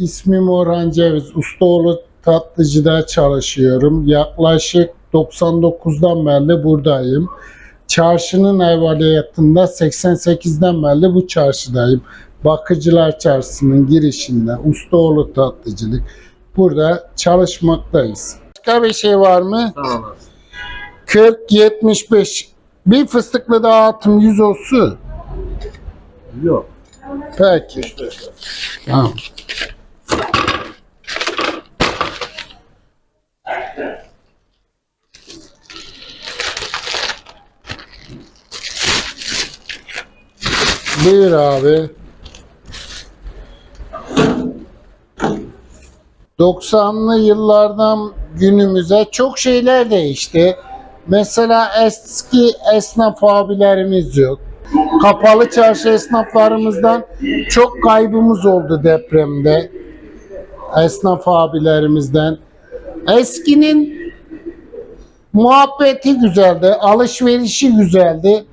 İsmim Orhan Ceviz. Ustaoğlu Tatlıcı'da çalışıyorum. Yaklaşık 99'dan beri buradayım. Çarşının evveliyatında 88'den beri bu çarşıdayım. Bakıcılar Çarşısı'nın girişinde Ustaoğlu Tatlıcılık. Burada çalışmaktayız. Başka bir şey var mı? Olasın. 40 75 bir fıstıklı dağıtım 100 olsun. Yok. Peki. Tamam. Buyur abi. 90'lı yıllardan günümüze çok şeyler değişti. Mesela eski esnaf abilerimiz yok. Kapalı çarşı esnaflarımızdan çok kaybımız oldu depremde. Esnaf abilerimizden. Eskinin muhabbeti güzeldi, alışverişi güzeldi.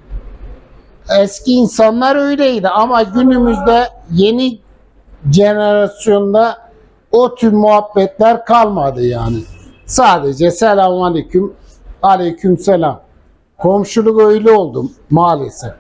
Eski insanlar öyleydi ama günümüzde yeni jenerasyonda o tür muhabbetler kalmadı yani. Sadece selamun aleyküm, aleyküm selam. Komşuluk öyle oldu maalesef.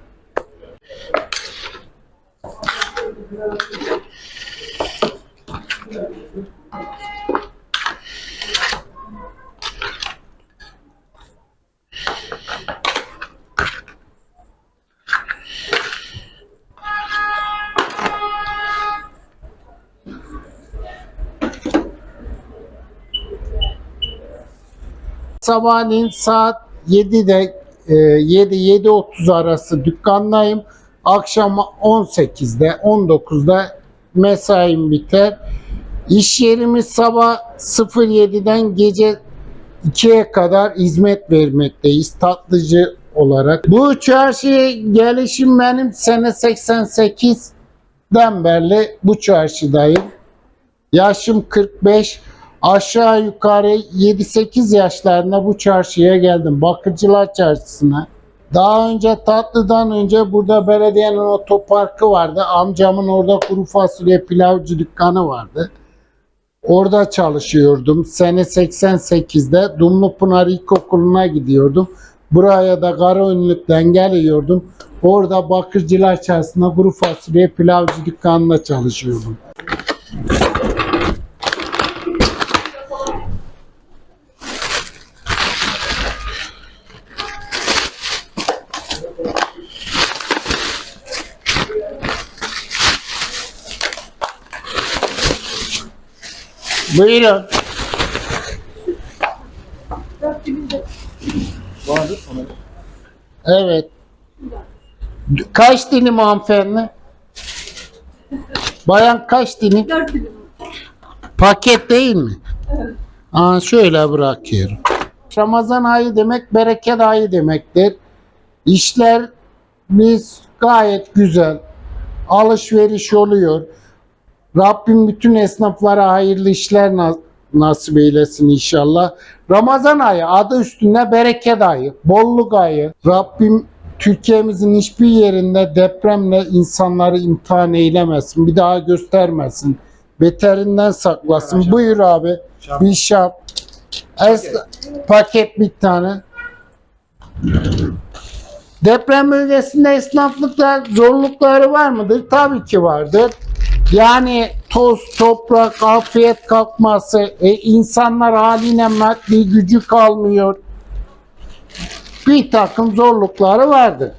Sabahleyin saat 7'de e, 7-7.30 arası dükkandayım. Akşam 18'de 19'da mesaim biter. İş yerimiz sabah 07'den gece 2'ye kadar hizmet vermekteyiz tatlıcı olarak. Bu çarşıya gelişim benim sene 88'den beri bu çarşıdayım. Yaşım 45. Aşağı yukarı 7-8 yaşlarında bu çarşıya geldim. Bakıcılar Çarşısı'na. Daha önce tatlıdan önce burada belediyenin otoparkı vardı. Amcamın orada kuru fasulye pilavcı dükkanı vardı. Orada çalışıyordum. Sene 88'de Dumlupınar İlkokulu'na gidiyordum. Buraya da Karaönlük'ten geliyordum. Orada Bakırcılar Çarşısı'nda kuru fasulye pilavcı dükkanında çalışıyordum. Buyurun. Evet. Kaç dilim hanımefendi? Bayan kaç dilim? Dört dilim. Paket değil mi? Aa, şöyle bırakıyorum. Ramazan ayı demek bereket ayı demektir. İşler biz gayet güzel. Alışveriş oluyor. Rabbim bütün esnaflara hayırlı işler na- nasip eylesin inşallah. Ramazan ayı adı üstünde bereket ayı, bolluk ayı. Rabbim Türkiye'mizin hiçbir yerinde depremle insanları imtihan eylemesin. Bir daha göstermesin. Beterinden saklasın. Buyur abi. Şap. Bir şap. Es- paket bir tane. Deprem bölgesinde esnaflıkta zorlukları var mıdır? Tabii ki vardır. Yani toz, toprak, afiyet kalkması, e, insanlar haline maddi gücü kalmıyor. Bir takım zorlukları vardır.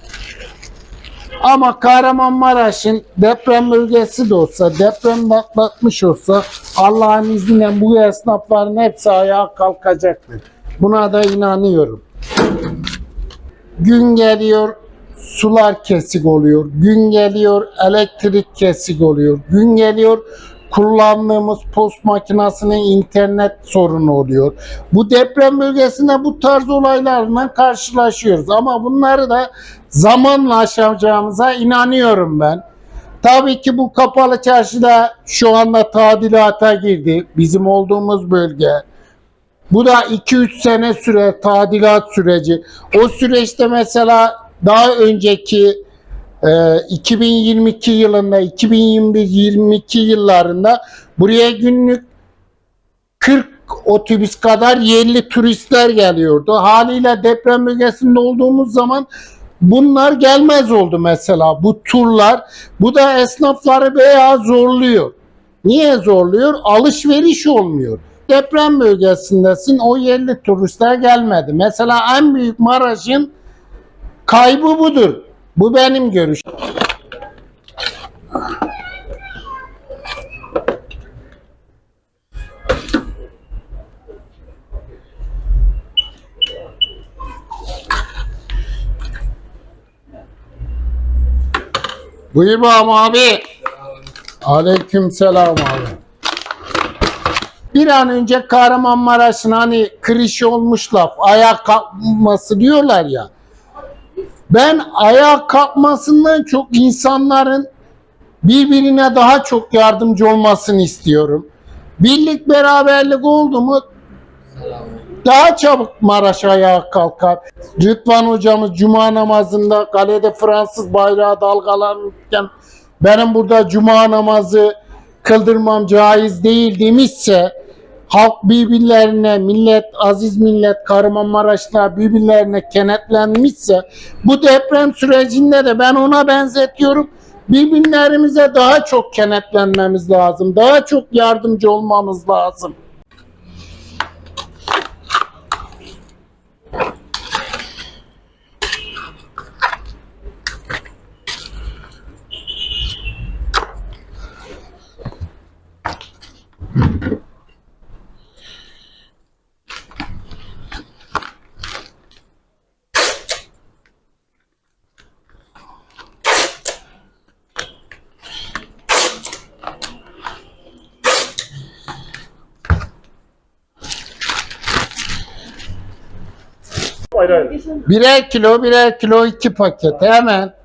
Ama Kahramanmaraş'ın deprem bölgesi de olsa, deprem atlatmış olsa Allah'ın izniyle bu esnafların hepsi ayağa kalkacaktır. Buna da inanıyorum. Gün geliyor, sular kesik oluyor. Gün geliyor, elektrik kesik oluyor. Gün geliyor, kullandığımız post makinesinin internet sorunu oluyor. Bu deprem bölgesinde bu tarz olaylarla karşılaşıyoruz ama bunları da zamanla aşacağımıza inanıyorum ben. Tabii ki bu kapalı çarşıda şu anda tadilata girdi. Bizim olduğumuz bölge. Bu da 2-3 sene süre tadilat süreci. O süreçte mesela daha önceki e, 2022 yılında 2021-22 yıllarında buraya günlük 40 otobüs kadar yerli turistler geliyordu. Haliyle deprem bölgesinde olduğumuz zaman bunlar gelmez oldu mesela bu turlar. Bu da esnafları bayağı zorluyor. Niye zorluyor? Alışveriş olmuyor. Deprem bölgesindesin o yerli turistler gelmedi. Mesela en büyük Maraş'ın kaybı budur. Bu benim görüşüm. Buyur bakalım abi. Aleyküm selam abi. Bir an önce Kahramanmaraş'ın hani kriş olmuş laf ayağa kalkması diyorlar ya. Ben ayağa kalkmasından çok insanların birbirine daha çok yardımcı olmasını istiyorum. Birlik beraberlik oldu mu daha çabuk Maraş ayağa kalkar. Rıdvan hocamız cuma namazında kalede Fransız bayrağı dalgalanırken benim burada cuma namazı kıldırmam caiz değil demişse halk birbirlerine millet aziz millet Kahramanmaraş'ta birbirlerine kenetlenmişse bu deprem sürecinde de ben ona benzetiyorum. Birbirlerimize daha çok kenetlenmemiz lazım. Daha çok yardımcı olmamız lazım. Hayır hayır. Birer kilo, birer kilo iki paket hemen.